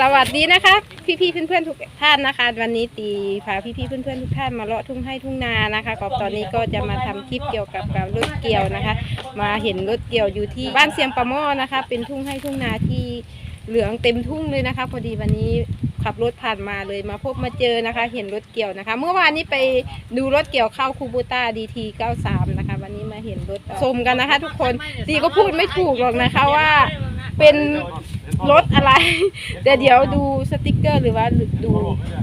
สวัสดีนะคะพี่ๆเพื่อนๆทุกท่านนะคะ วันนี้ตีพาพี่ๆเพื่อนๆทุกท่านมาเลาะทุ่งให้ทุ่งนานะคะก็ตอนนี้ก็จะมาทำคลิปเกี่ยวกับการรถเกี่ยวนะคะ มาเห็นรถเกี่ยวอยู่ที่บ้านเสียงปะม้อนะคะ เป็นทุ่งให้ทุ่งนาที่เหลืองเต็มทุ่งเลยนะคะ พอดีวันนี้ขับรถผ่านมาเลยมาพบมาเจอนะคะ เห็นรถเกี่ยวนะคะ เมื่อวานนี้ไปดูรถเกี่ยวเข้าคูบูต้าดีที93นะคะ วันนี้มาเห็นรถชมกันนะคะ ทุกคนตีก็พูดไม่ถูกหรอกนะคะว่า เป็นรถอะไร แต่เดี๋ยวดูสติกเกอร์หรือว่าดู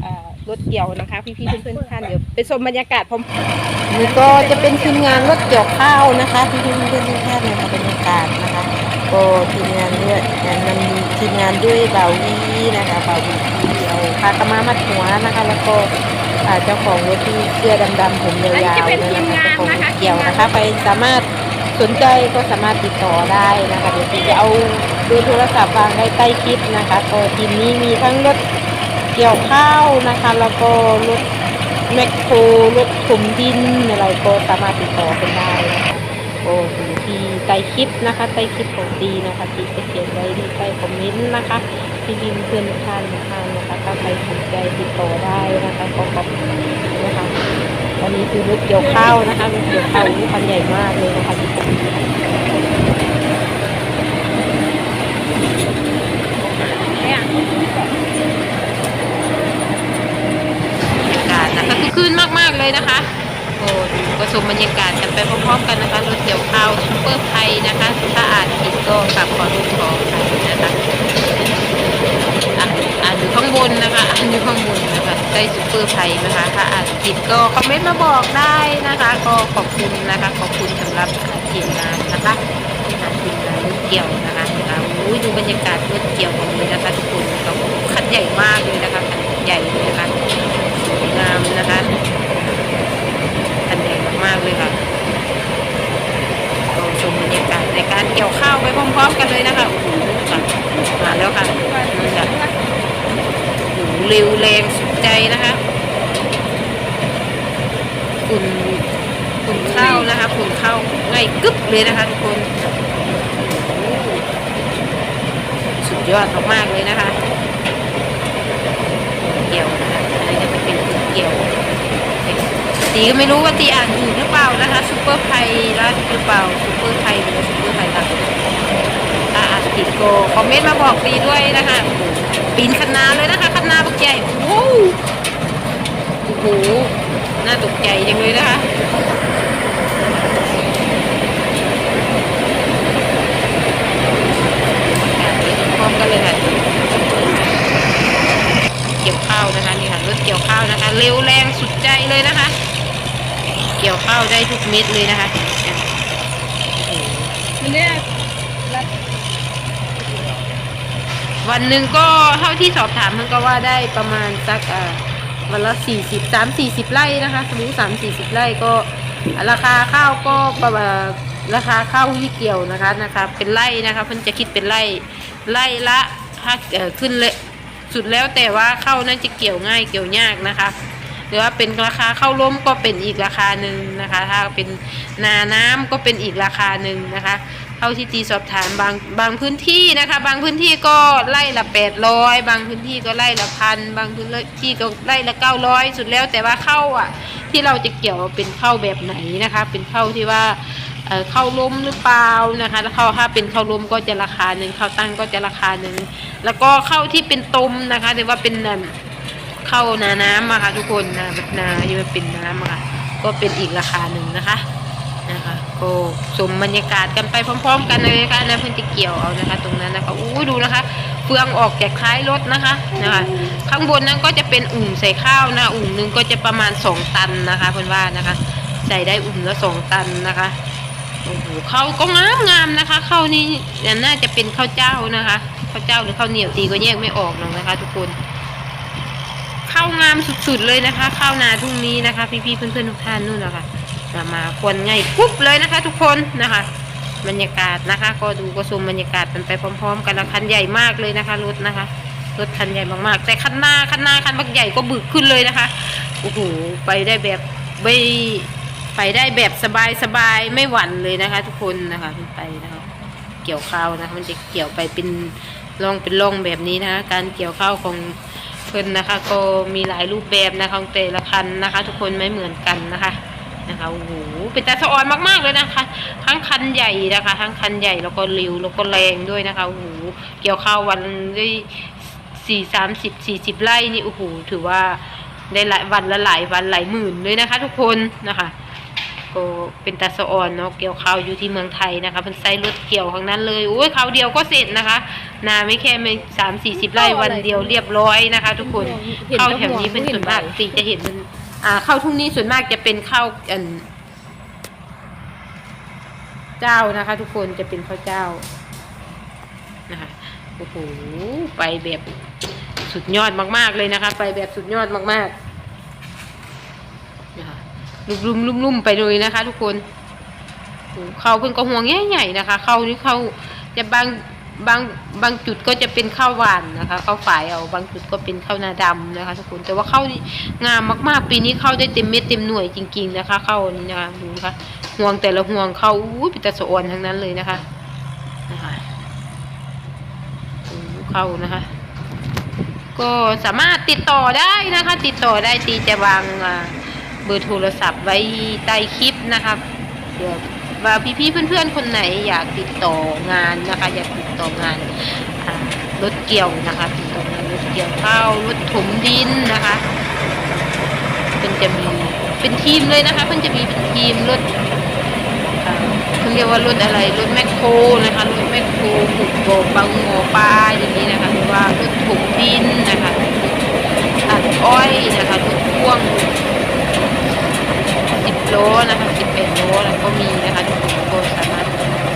อ่ารถเกี่ยวนะคะพี่ๆเพื่อนๆทุกท่านเดี๋ยวไปชมบรรยากาศพร้อมนี่ก็จะเป็นทีมงานรถเกี่ยวข้าวนะคะพี่ๆเพื่อนๆทุกท่านนะคะบรรยากาศนะคะก็ทีมงานด้วยมันมีทีมงานด้วยบ่าววีนะคะบ่าววีที่เอาพากระมามัดหัวนะคะ แล้วก็อ่าเจ้าของรถที่เสื้อดำๆผมยาวๆเลยนะคะเจ้าของรถเกี่ยวนะคะ ไปสามารถสนใจก็สามารถติดต่อได้นะคะเดี๋ยวพี่จะเอา ดูโทรศัพท์วางไว้ใต้คลิปนะคะก็ทีมนี้มีทั้งรถเกี่ยวข้าวนะคะ แล้วก็รถแมคโครรถถมดินอะไรก็สามารถติดต่อกันได้นะคะก็อยู่ที่ใต้คลิปนะคะใต้คลิปของดีนะคะที่จะเขียนไว้ที่ใต้คอมเมนต์นะคะที่พิมพ์เพื่อนท่านท่านนะคะถ้าใครสนใจติดต่อได้นะคะก็ขอบคุณนะคะอันนี้คือรถเกี่ยวข้าวนะคะรถเกี่ยวข้าวนี่คันใหญ่มากเลยนะคะที่ผมบรรยา กาศนะคะคือคืนมากๆเลยนะคะโอ้ดูก็ชมบรรยากาศกันไปพร้อมๆกันนะคะรถเกี่ยวข้าวซุปเปอร์ไทยนะคะถ้าอ่านผิดก็กลับขอรูปขอใครนะคะอ่านอยู่ข้างบนนะคะอ่านอยู่ข้างบนนะคะได้ซุปเปอร์ไทยนะคะ ถ้าอ่านผิดก็คอมเมนต์มาบอกได้นะคะ ก็ขอบคุณนะคะขอบคุณสำหรับทีมงานนะคะทีมงานรถเกี่ยวนะคะ อุ้ยดูบรรยากาศรถเกี่ยวกันเลยนะคะ ทุกคนก็คันใหญ่มากเลยนะคะคันใหญ่เลยนะคะสวยงามนะคะคันใหญ่มากๆเลยค่ะเราชมบรรยากาศในการเกี่ยวข้าวไปพร้อมๆกันเลยนะคะโอ้โหค่ะมาแล้วค่ะนี่ค่ะโอ้โหเร็วแรงสุดใจนะคะฝุ่นฝุ่นข้าวนะคะฝุ่นข้าวง่ายกึ๊บเลยนะคะทุกคนโอ้โหสุด ยอดมากๆเลยนะคะเกี่ยวนะคะอันจะเป็นเกี่ยวตีก็ไม่รู้ว่าตีอ่านถูกหรือเปล่านะคะซูเปอร์ไพรัสหรือเปล่าซูเปอร์ไทยหรือซูเปอร์ไทยรัสถ้าอ่านผิดก็คอมเมนต์มาบอกตีด้วยนะคะปีนคันนาเลยนะคะคันนาบักใหญ่โอ้โหโอ้โหน่าตกใจจังเลยนะคะพร้อมกัน เลยค่ะเกี่ยวข้าวนะคะนี่ค่ะรถเกี่ยวข้าวนะคะ เร็วแรงสุดใจเลยนะคะ เกี่ยวข้าวได้ทุกเม็ดเลยนะคะโอ้โหมันเนี่ยวันหนึ่งก็เท่าที่สอบถามมันก็ว่าได้ประมาณสักอ่าวันละสี่สิบสามสี่สิบไร่นะคะสมมติสามสี่สิบไร่ก็ราคาข้าวก็ประมาณราคาข้าวที่เกี่ยวนะคะนะคะ เป็นไร่นะคะเพิ่นจะคิดเป็นไร่ ไร่ละถ้าเอ่อขึ้นเลยสุดแล้วแต่ว่าเข้านั้นจะเกี่ยวง่ายเกี่ยวยากนะคะหรือว่าเป็นราคาเข้าวล้มก็เป็นอีกราคาหนึ่งนะคะ ถ้าเป็นนาน้ำก็เป็นอีกราคาหนึ่งนะคะ เท่าที่ตีสอบถามบางบางพื้นที่นะคะ บางพื้นที่ก็ไล่ละแปดร้อยบางพื้นที่ก็ไล่ละพันบางพื้นที่ก็ไล่ละเก้าร้อยสุดแล้วแต่ว่าเข้าอะที่เราจะเกี่ยวเป็นเข้าแบบไหนนะคะ เป็นเข้าที่ว่า เข้าวล้มหรือเปล่านะคะแล้วข้าถ้าเป็นข้าวล้มก็จะราคาหนึ่งข้าวตั้งก็จะราคาหนึ่งแล้วก็ข้าวที่เป็นตมนะคะหรือว่าเป็นเข้านาน้ำอะค่ะทุกคนนาแบบนาที่มันเป็นน้ำอะค่ะก็เป็นอีกราคาหนึ่งนะคะนะคะก็ชมบรรยากาศกันไปพร้อม ๆ กันเลยนะคะนะเพื่อนจะเกี่ยวเอานะคะ ตรงนั้นนะคะอู้ดูนะคะเฟืองออกจากท้ายรถนะคะนะคะข้างบนนั้นก็จะเป็นอุ่มใส่ข้าวนะอุ่มหนึ่งก็จะประมาณสองตันนะคะเพื่อนว่านะคะ ใส่ได้อุ่มละสองตันนะคะ โอ้โหข้าวก็งามงามนะคะข้าวนี่น่าจะเป็นข้าวเจ้านะคะข้าวเจ้าหรือข้าวเหนียวตีก็แยกไม่ออกหรอกนะคะ ทุกคนข้าวงามสุดๆเลยนะคะข้าวนาทุ่งนี้นะคะ พี่ๆเพื่อนๆทุกท่านนู่นนะคะมามาควนไงปุ๊บเลยนะคะ ทุกคนนะคะ บรรยากาศนะคะ ก็ดูก็ชมบรรยากาศกันไปพร้อม ๆ กันแล้วคันใหญ่มากเลยนะคะรถนะคะรถคันใหญ่มากๆแต่คันหน้าคันหน้าคันบักใหญ่ก็บึกขึ้นเลยนะคะโอ้โหไปได้แบบไม่ ไปได้แบบสบายๆไม่หวั่นเลยนะคะ ทุกคนนะคะไปนะคะเกี่ยวข้าวนะคะมันจะเกี่ยวไปเป็นร่องเป็นร่องแบบนี้นะคะ การเกี่ยวข้าวของเพิ่นนะคะ ก็มีหลายรูปแบบนะคะของแต่ละคันนะคะ ทุกคนไม่เหมือนกันนะคะนะคะโอ้โหเป็นตาสะออนมากๆเลยนะคะ ทั้งคันใหญ่นะคะ ทั้งคันใหญ่แล้วก็เร็วแล้วก็แรงด้วยนะคะโอ้โหเกี่ยวข้าววันได้สี่สามสิบสี่สิบไร่นี่โอ้โหถือว่าได้หลายวันละหลายวันหลายหมื่นเลยนะคะ ทุกคนนะคะ ก็เป็นตาสะออนเนาะเกี่ยวข้าวอยู่ที่เมืองไทยนะคะเป็นไซรถเกี่ยวทั้งนั้นเลยโอ้ยเขาวเดียวก็เสร็จนะคะ นาไม่แค่ไม่สามสี่สิบไร่วันเดียวเรียบร้อยนะคะ ทุกคนเข้าวแถวนี้เป็นส่วนมากสีจะเห็นมันอ่าเข้าวทุ่งนี้ส่วนมากจะเป็นข้าวอันเจ้านะคะ ทุกคนจะเป็นข้าวเจ้านะคะโอ้โหไปแบบสุดยอดมากๆเลยนะคะ ไปแบบสุดยอดมากๆนะคะ ลุ่มๆลุ่มๆไปเลยนะคะ ทุกคนโอ้โหเขาเพิ่งก็ห่วงใหญ่ๆนะคะเขานี่เขาจะบางบางบางจุดก็จะเป็นข้าวหวานนะคะข้าวฝายเอาบางจุดก็เป็นข้าวนาดำนะคะ ทุกคนแต่ว่าข้าวนี่งามมากๆ ปีนี้ข้าวได้เต็มเม็ดเต็มหน่วยจริง ๆ นะคะข้าวนี้นะคะดูนะคะห่วงแต่ละห่วงเขาอู้เป็นตะสอวนทั้งนั้นเลยนะคะนะคะเข้านะคะ ก็สามารถติดต่อได้นะคะ ติดต่อได้ตีจะวางอ่า เบอร์โทรศัพท์ไว้ใต้คลิปนะคะเผื่อว่าพี่ๆเพื่อนๆคนไหนอยากติดต่องานนะคะ อยากติดต่องานอ่ารถเกี่ยวนะคะ ติดต่องานรถเกี่ยวข้าวรถถมดินนะคะเป็นจะมีเป็นทีมเลยนะคะเพิ่นจะมีเป็นทีมรถค่ะเขาเรียกว่ารถอะไรรถแมคโครนะคะรถแมคโครขุดบ่อปังหมอปลาอย่างนี้นะคะหรือว่ารถถมดินนะคะตัดอ้อยนะคะรถพ่วงสิบ โลนะคะสิบเอ็ดโลแล้วก็มีนะคะทุกคนก็สามารถ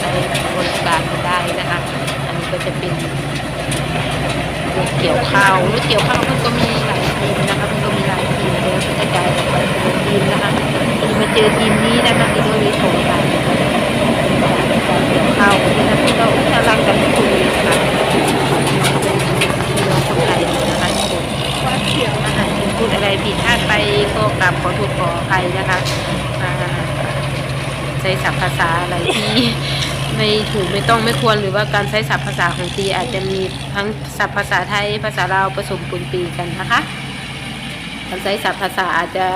ใช้บริการได้นะคะ อันนี้ก็จะเป็นรถเกี่ยวข้าวรถเกี่ยวข้าวมันก็มีหลายทีมนะคะมันก็มีหลายทีมเลยกระจายไปเป็นทีมนะคะวันนี้มาเจอทีมนี้นะคะที่เราเลยโถงกันข้าวที่นั่นที่เรากำลังกันคุยนะคะพี่น้องคนไทยนะคะทุกคนอาหารที่พูดอะไรผิดพลาดไปก็กลับขอโทษขออภัยนะคะอ่าใช้ ศัพท์ภาษาอะไรที่ไม่ถูกไม่ต้องไม่ควรหรือว่าการใช้ศัพท์ภาษาของตีอาจจะมีทั้งศัพท์ภาษาไทยภาษาลาวผสมปนปีกันนะคะ การใช้ศัพท์ภาษาอาจจะ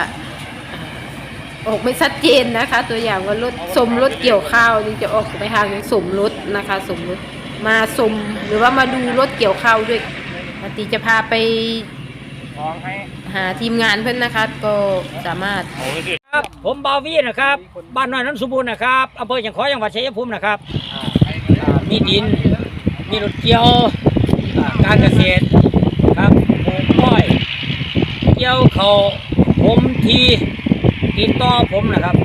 ออกไม่ชัดเจนนะคะ ตัวอย่างว่ารถสมรถเกี่ยวข้าวนี่จะออกไปทางสมรถนะคะ สมรถมาสมหรือว่ามาดูรถเกี่ยวข้าวด้วยปฏิจะพาไปมองให้หาทีมงานเพื่อนนะคะ ก็สามารถโอ้ย ครับผมบาวีนะครับบ้านน้อยนั้นสมบูรณ์นะครับอำเภอจังขอจังหวัดชัยภูมินะครับมีดินมีรถเกี่ยวการเกษตรครับปลูกอ้อยเกี่ยวเขาผมทีติดต่อผมนะครับ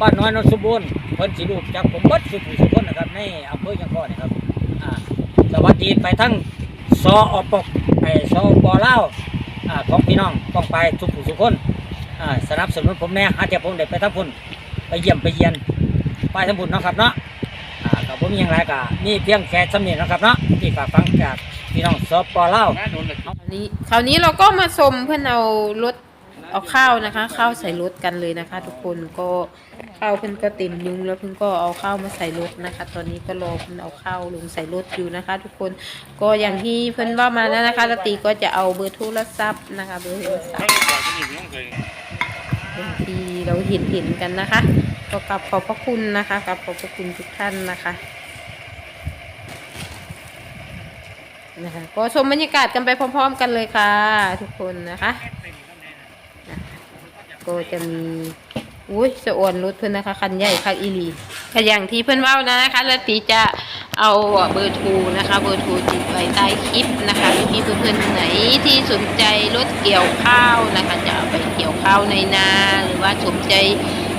บ้านน้อยนั้นสมบูรณ์เพิ่นสิลูกจากผมบิดสุขุสุขนนะครับในอำเภอจังขอนะครับอ่าสวัสดีไปทั้งสออปกไอสอปลาวอ่าของพี่น้องต้องไปสุขุสุขคน สนับสนุนผมแน่หาแต่ผมได้ไปทั้งพุ่นไปเยี่ยมไปเยียนไปทั้งพุ่นนะครับเนาะกับผมย่างไรก็มีเพียงแค่สำเนียงนะครับเนาะที่ฝากฟังจากพี่น้องสปลาวงานโดนเลยคราวนี้คราวนี้เราก็มาชมเพื่อนเอารถเอาข้าวนะคะ ข้าวใส่รถกันเลยนะคะ ทุกคนก็ข้าวเพื่อนก็เต็มยุงแล้วเพื่อนก็เอาข้าวมาใส่รถนะคะ ตอนนี้ก็รอเพื่อนเอาข้าวลงใส่รถอยู่นะคะ ทุกคนก็อย่างที่เพื่อนว่ามาแล้วนะคะตีก็จะเอาเบอร์โทรศัพท์นะคะเบอร์โทรศัพท์ อย่างที่เราเห็นเห็นกันนะคะก็กลับขอบพระคุณนะคะกลับขอบพระคุณทุกท่านนะคะนะคะก็ชมบรรยากาศกันไปพร้อม ๆ กันเลยค่ะ ทุกคนนะคะก็จะมีอุ้ยสะอวนรถเพื่อนนะคะคันใหญ่คันอีลีก็อย่างที่เพื่อนว่านะคะแล้วตีจะเอาเบอร์โทรนะคะ เบอร์โทรติดไว้ใต้คลิปนะคะพี่เพื่อนๆไหนที่สนใจรถเกี่ยวข้าวนะคะ จะเอาไปเกี่ยว ข้าวในนาหรือว่าสนใจ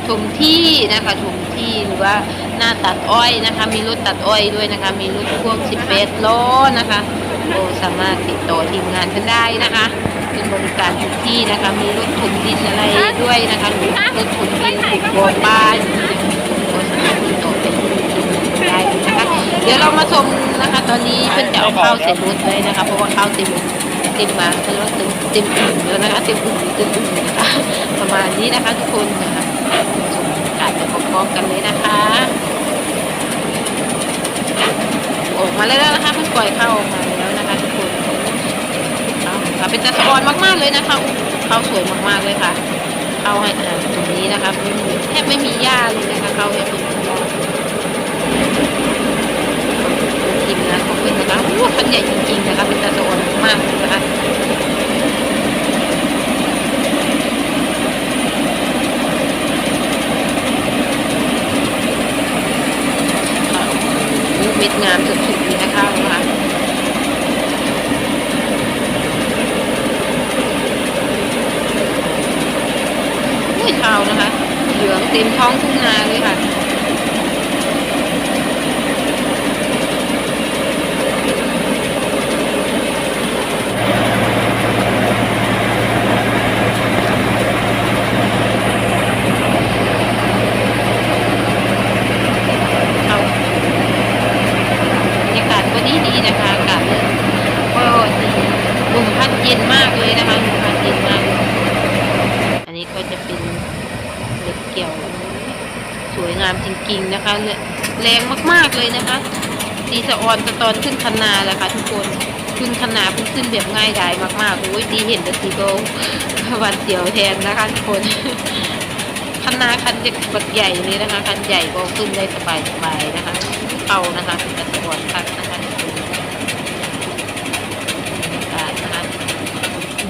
ชมที่นะคะชมที่หรือว่าหน้าตัดอ้อยนะคะ มีรถตัดอ้อยด้วยนะคะ มีรถพ่วง18ล้อนะคะก็สามารถติดต่อทีมงานกันได้นะคะเป็นบริการทุกที่นะคะ มีรถถมดินอะไรด้วยนะคะหรือรถถมดินขุดบ่อปลานี้ามารถติดต่อไปได้นะคะเดี๋ยวเรามาชมนะคะ ตอนนี้เพิ่นจะเอาข้าวใส่รถไว้นะคะเพราะว่าข้าวเต็มเต็มมาเพิ่นว่าเต็มเต็มอุ่นแล้วนะคะเต็มอุ่นเต็มอุ่นนะคะประมาณนี้นะคะทุกคนนะคะชมบรรยากาศไปพร้อมๆกันเลยนะคะออกมาแล้วนะคะเพิ่งปล่อยเข้าออกมาแล้วนะคะทุกคนเอาค่ะเป็นตะสะออนมากๆเลยนะคะเข้าสวยมากๆเลยค่ะเข้าให้อาหารตรงนี้นะคะแทบไม่มีหญ้าเลยนะคะเข้าวแทบไม่มีหญ้ทีมงานของเพื่อนนะคะโอ้คันใหญ่จริงๆนะคะเป็นตะสะออน มากนะคะเม็ดงามสุดๆเลยนะคะนะคะอุ้ยข้าวนะคะ เหลืองเต็มท้องทุ่งนาเลยค่ะ เขาบรรยากาศก็ดีดีๆนะคะอากาศก็ดีลมพัดเย็นมากเลยนะคะลมพัดเย็นมากเลยอันนี้ก็จะเป็น เกี่ยว สวยงามจริงๆนะคะเนี่ยแรงมากๆเลยนะคะสีสะออนสะตอนขึ้นคันนาแหละค่ะทุกคนขึ้นคันนาเพิ่งขึ้นแบบง่ายดายมากๆโอ้ยดีเห็นแต่ทีก็หวันเสียวแทนนะคะทุกคนคันนาคันบักใหญ่เลยนะคะคันใหญ่ก็ขึ้นได้สบายๆนะคะเข้านะคะเป็นกระสวนคันนะคะบรรยากาศนะคะ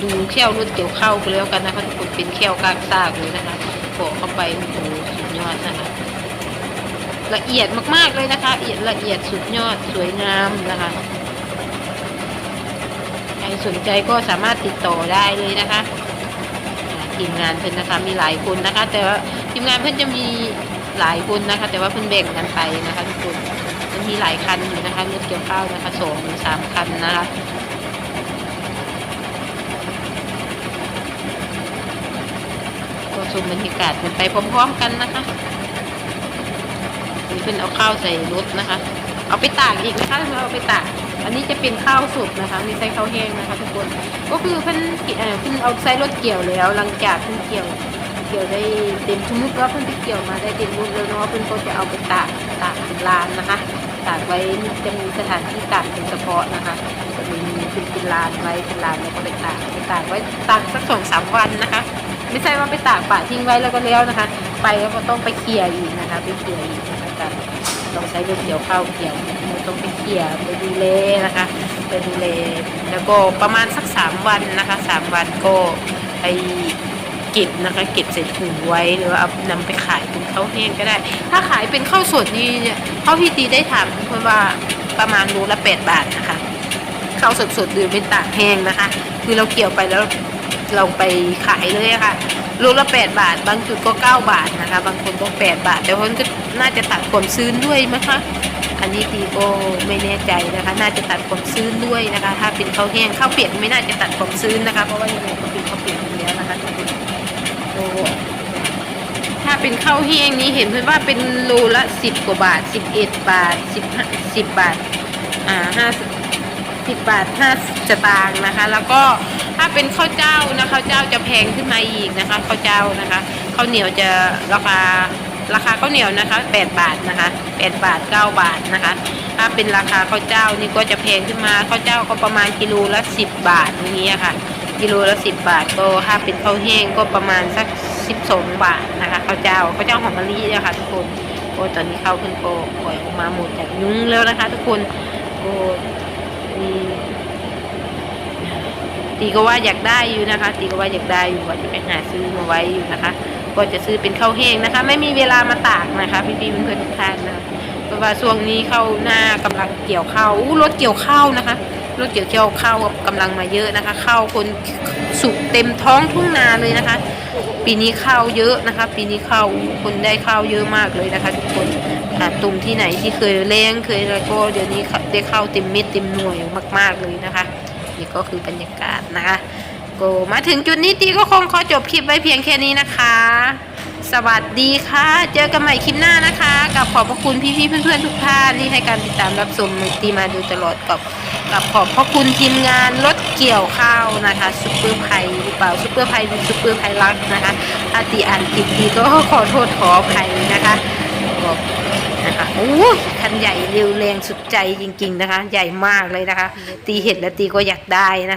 ดูแค่วรถเกี่ยวเข้าไปแล้วกันนะคะทุกคนเป็นแค่วกลางซากเลยนะคะ โปะเข้าไปโอ้โหสุดยอดนะคะละเอียดมากๆเลยนะคะละเอียดละเอียดสุดยอดสวยงามนะคะใครสนใจก็สามารถติดต่อได้เลยนะคะทีมงานเพื่อนนะคะมีหลายคนนะคะ แต่ว่าทีมงานเพื่อนจะมีหลายคนนะคะ แต่ว่าเพื่อนแบ่งกันไปนะคะทุกคนมันมีหลายคันอยู่นะคะรถเกี่ยวข้าวนะคะสองหรือสามคันนะคะ ชมบรรยากาศกันไปพร้อมๆกันนะคะนี่เพื่อนเอาข้าวใส่รถนะคะ เอาไปตากอีกนะคะเราเอาไปตากอันนี้จะเป็นข้าวสุกนะคะไม่ใช่ข้าวแห้งนะคะทุกคน ก็คือเพิ่นเอ่อเพิ่นเอาใส่รถเกี่ยวแล้วหลังจากเพิ่นเกี่ยว เกี่ยวได้เต็มชุมุกแล้วเพิ่นไปเกี่ยวมาได้เต็มมุกแล้วเนาะเพิ่นก็จะเอาไปตากตากเป็นลานนะคะตากไว้จะมีสถานที่ตากเป็นเฉพาะนะคะจะมีเป็นเป็นลานไว้เป็นลานแล้วก็ไปตากไปตากไว้ตากสักสองสามวันนะคะ ไม่ใช่ว่าไปตากป่าทิ้งไว้แล้วก็แล้วนะคะ ไปแล้วก็ต้องไปเคลียร์อีกนะคะไปเคลียร์อีกนะคะการต้องใช้เกี่ยวข้าวเกี่ยวเราต้องไปเคลียร์ไปดูแลนะคะไปดูแลแล้วก็ประมาณสักสามวันนะคะสามวันก็ไปเก็บนะคะเก็บใส่ถุงไว้หรือว่าเอานำไปขายเป็นข้าวแห้งก็ได้ ถ้าขายเป็นข้าวสดนี่เนี่ยเท่าที่ตีได้ถามเพื่อนว่าประมาณโลละแปดบาทนะคะข้าวสดๆหรือเป็นตากแห้งนะคะ คือเราเกี่ยวไปแล้ว เราไปขายเลยค่ะโลละแปดบาท บางจุดก็เก้าบาทนะคะ บางคนก็แปดบาท แต่คนก็น่าจะตัดความซื้นด้วยมั้งคะอันนี้ดีก็ไม่แน่ใจนะคะ น่าจะตัดความซื้นด้วยนะคะ ถ้าเป็นข้าวแห้งข้าวเปียกไม่น่าจะตัดความซื้นนะคะ เพราะว่ายังไงก็เป็นข้าวเปียกอยู่แล้วนะคะทุกคนโอ้ถ้าเป็นข้าวแห้งนี้เห็นเพื่อนว่าเป็นโลละสิบกว่าบาทสิบเอ็ดบาทสิบสิบบาทอ่าห้าสิบ สิบาทห้าสตางค์นะคะ แล้วก็ถ้าเป็นข้าวเจ้านะข้าวเจ้าจะแพงขึ้นมาอีกนะคะข้าวเจ้านะคะข้าวเหนียวจะราคาราคาข้าวเหนียวนะคะแปดบาทนะคะแปดบาทเก้าบาทนะคะ ถ้าเป็นราคาข้าวเจ้านี่ก็จะแพงขึ้นมาข้าวเจ้าก็ประมาณกิโลละสิบาทอย่างเงี้ยค่ะ กิโลละสิบาทก็ถ้าเป็นข้าวแห้งก็ประมาณสักสิบาทนะคะข้าวเจ้าข้าวเจ้าหอมมะลินะคะทุกคนโอ้ตอนนี้ข้าวเพิ่นก็ปล่อยออกมาหมดจากยุ้งแล้วนะคะ ทุกคนโอ้ ตีก็ว่าอยากได้อยู่นะคะ ตีก็ว่าอยากได้อยู่ว่าจะไปหาซื้อมาไว้อยู่นะคะ ก็จะซื้อเป็นข้าวแห้งนะคะ ไม่มีเวลามาตากนะคะ พี่พี่เพื่อนๆทุกท่านนะเพราะว่าช่วงนี้เข้าหน้ากำลังเกี่ยวข้าวอู้รถเกี่ยวข้าวนะคะรถเกี่ยวข้าวกำลังมาเยอะนะคะข้าวคนสุกเต็มท้องทุ่งนาเลยนะคะ ปีนี้ข้าวเยอะนะคะ ปีนี้ข้าวคนได้ข้าวเยอะมากเลยนะคะ ทุกคนตุ่มที่ไหนที่เคยแรงเคยอะไรก็เดี๋ยวนี้ ได้เข้าเต็มเม็ดเต็มหน่วยมาก ๆเลยนะคะนี่ก็คือบรรยากาศนะคะก็มาถึงจุดนี้ตีก็คงขอจบคลิปไว้เพียงแค่นี้นะคะ สวัสดีค่ะ เจอกันใหม่คลิปหน้านะคะ กับขอบพระคุณพี่ๆเพื่อนๆทุกท่านที่ให้การติดตามรับชมตีมาโดยตลอดกับกับขอบพระคุณทีมงานรถเกี่ยวข้าวนะคะซุปเปอร์ไพหรือเปล่าซุปเปอร์ไพหรือซุปเปอร์ไพรักนะคะถ้าตีอ่านผิดตีก็ขอโทษขออภัยนะคะ นะคะโอ้คันใหญ่เร็วแรงสุดใจจริง ๆ นะคะ ใหญ่มากเลยนะคะ ตีเห็ดแล้วตีก็อยากได้นะคะ